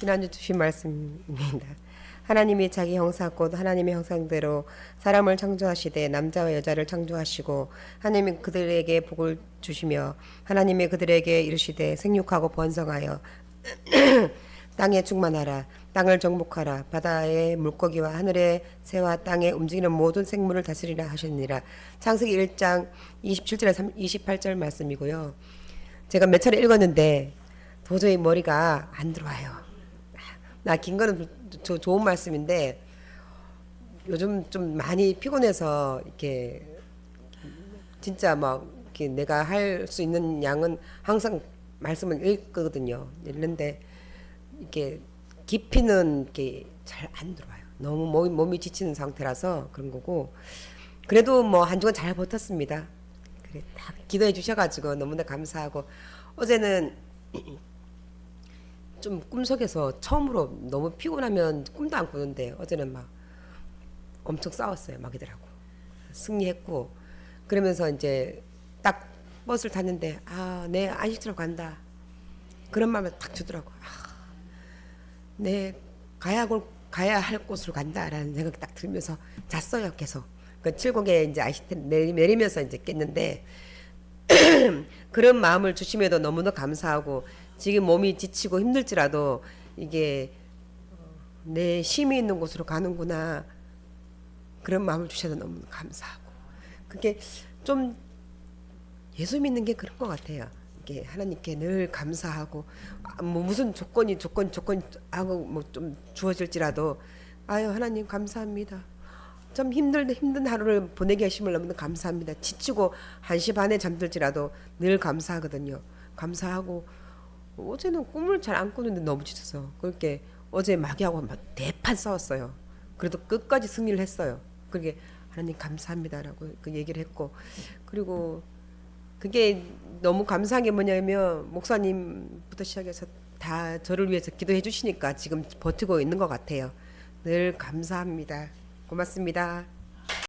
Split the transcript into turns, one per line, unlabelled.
지난주 주신 말씀입니다. 하나님이 자기 형사 곧 하나님의 형상대로 사람을 창조하시되 남자와 여자를 창조하시고 하나님이 그들에게 복을 주시며 하나님이 그들에게 이르시되 생육하고 번성하여 땅에 충만하라 땅을 정복하라 바다의 물고기와 하늘의 새와 땅에 움직이는 모든 생물을 다스리라 하셨느니라 창세기 1장 27절에 28절 말씀이고요. 제가 몇 차례 읽었는데 도저히 머리가 안 들어와요. 나 긴 거는 저 좋은 말씀인데 요즘 좀 많이 피곤해서 이렇게 진짜 막 이렇게 내가 할 수 있는 양은 항상 말씀을 읽거든요. 읽는데 이렇게 깊이는 이렇게 잘 안 들어와요. 너무 몸이, 몸이 지치는 상태라서 그런 거고 그래도 뭐 한 주간 잘 버텼습니다. 그래 딱 기도해 주셔가지고 너무나 감사하고 어제는 좀 꿈속에서 처음으로 너무 피곤하면 꿈도 안 꾸는데 어제는 막 엄청 싸웠어요 마귀들하고. 승리했고. 그러면서 이제 딱 버스를 탔는데 아내 안식처로 간다. 그런 마음을 딱 주더라고 아, 내 가야 할 가야 할 곳으로 간다라는 생각이 딱 들면서 잤어요 계속. 그 칠곡에 이제 아시트 내리면서 이제 깼는데 그런 마음을 주심에도 너무나 감사하고 지금 몸이 지치고 힘들지라도 이게 어, 내 힘이 있는 곳으로 가는구나 그런 마음을 주셔서 너무 감사하고 그게 좀 예수 믿는 게 그런 것 같아요. 이게 하나님께 늘 감사하고 아, 뭐 무슨 조건이 조건 조건 하고 뭐 좀 주어질지라도 아유 하나님 감사합니다. 좀 힘들 힘든 하루를 보내게 하심을 너무 감사합니다. 지치고 한시 반에 잠들지라도 늘 감사하거든요. 감사하고 어제는 꿈을 잘 안 꾸는데 너무 지쳐서 그렇게 어제 마귀하고 막 대판 싸웠어요. 그래도 끝까지 승리를 했어요. 그게 하나님 감사합니다라고 그 얘기를 했고 그리고 그게 너무 감사한 게 뭐냐면 목사님부터 시작해서 다 저를 위해서 기도해 주시니까 지금 버티고 있는 것 같아요. 늘 감사합니다. 고맙습니다.